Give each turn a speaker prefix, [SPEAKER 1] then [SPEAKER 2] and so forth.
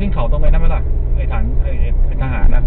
[SPEAKER 1] ขึ้นเขาตรงไปนั่นไหมล่ะไอ้ฐานไอ้ทหารนะ